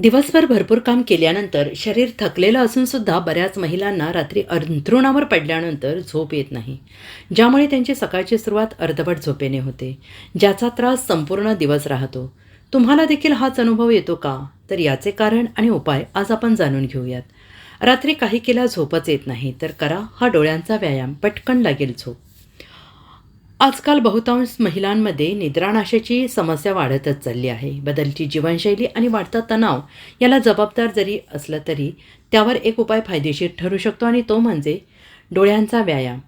दिवसभर भरपूर काम केल्यानंतर शरीर थकलेलं असूनसुद्धा बऱ्याच महिलांना रात्री अंथरुणावर पडल्यानंतर झोप येत नाही. ज्यामुळे त्यांची सकाळची सुरुवात अर्धवट झोपेने होते ज्याचा त्रास संपूर्ण दिवस राहतो. तुम्हाला देखील हाच अनुभव येतो का? तर याचे कारण आणि उपाय आज आपण जाणून घेऊयात. रात्री काही केला झोपच येत नाही तर करा हा डोळ्यांचा व्यायाम पटकन लागेल झोप. आजकाल बहुतांश महिलांमध्ये निद्रानाशाची समस्या वाढतच चालली आहे. बदलची जीवनशैली आणि वाढता तणाव याला जबाबदार जरी असलं तरी त्यावर एक उपाय फायदेशीर ठरू शकतो आणि तो म्हणजे डोळ्यांचा व्यायाम.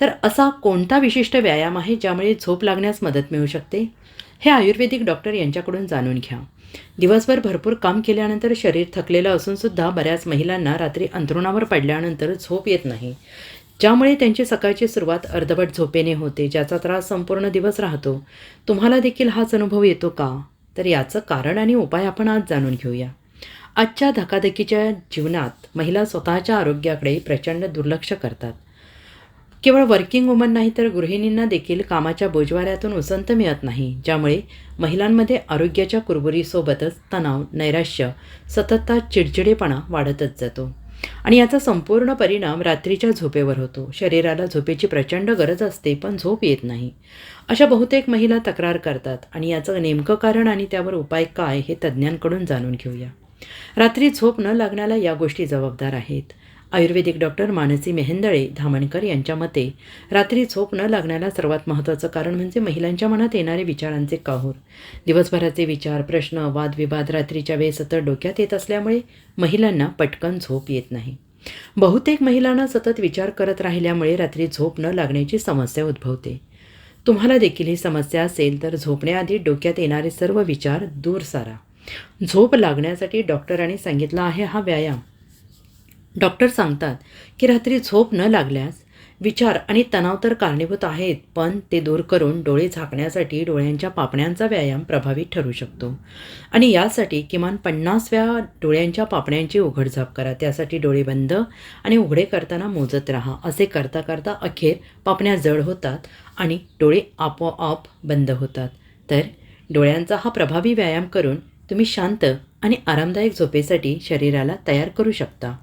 तर असा कोणता विशिष्ट व्यायाम आहे ज्यामुळे झोप लागण्यास मदत मिळू शकते? हे आयुर्वेदिक डॉक्टर यांच्याकडून जाणून घ्या. दिवसभर भरपूर काम केल्यानंतर शरीर थकलेलं असूनसुद्धा बऱ्याच महिलांना रात्री अंथरुणावर पडल्यानंतर झोप येत नाही. ज्यामुळे त्यांची सकाळची सुरुवात अर्धवट झोपेने होते ज्याचा त्रास संपूर्ण दिवस राहतो. तुम्हाला देखील हाच अनुभव येतो का? तर याचं कारण आणि उपाय आपण आज जाणून घेऊया. आजच्या धकाधकीच्या जीवनात महिला स्वतःच्या आरोग्याकडे प्रचंड दुर्लक्ष करतात. केवळ वर्किंग वुमन नाही तर गृहिणींना देखील कामाच्या बोजवाऱ्यातून उसंत मिळत नाही ज्यामुळे महिलांमध्ये आरोग्याच्या कुरबुरीसोबतच तणाव नैराश्य सततचा चिडचिडेपणा वाढतच जातो. आणि याचा संपूर्ण परिणाम रात्रीच्या झोपेवर होतो. शरीराला झोपेची प्रचंड गरज असते पण झोप येत नाही. अशा बहुतेक महिला तक्रार करतात आणि याचं नेमकं कारण आणि त्यावर उपाय काय हे तज्ज्ञांकडून जाणून घेऊया. रात्री झोप न लागण्याला या गोष्टी जबाबदार आहेत. आयुर्वेदिक डॉक्टर मानसी मेहेंदळे धामणकर यांच्या मते रात्री झोप न लागण्याला सर्वात महत्त्वाचं कारण म्हणजे महिलांच्या मनात येणारे विचारांचे काहूर. दिवसभराचे विचार प्रश्न वादविवाद रात्रीच्या वेळेस सतत डोक्यात येत असल्यामुळे महिलांना पटकन झोप येत नाही. बहुतेक महिलांना सतत विचार करत राहिल्यामुळे रात्री झोप न लागण्याची समस्या उद्भवते. तुम्हाला देखील ही समस्या असेल तर झोपण्याआधी डोक्यात येणारे सर्व विचार दूर सारा. झोप लागण्यासाठी डॉक्टरांनी सांगितला आहे हा व्यायाम. डॉक्टर सांगतात की रात्री झोप न लागल्यास विचार आणि तणाव तर कारणीभूत आहेत पण ते दूर करून डोळे झाकण्यासाठी डोळ्यांच्या पापण्यांचा व्यायाम प्रभावी ठरू शकतो. आणि यासाठी किमान पन्नासव्या डोळ्यांच्या पापण्यांची उघडझाप करा. त्यासाठी डोळे बंद आणि उघडे करताना मोजत राहा. असे करता करता अखेर पापण्या जड होतात आणि डोळे आपोआप बंद होतात. तर डोळ्यांचा हा प्रभावी व्यायाम करून तुम्ही शांत आणि आरामदायक झोपेसाठी शरीराला तयार करू शकता.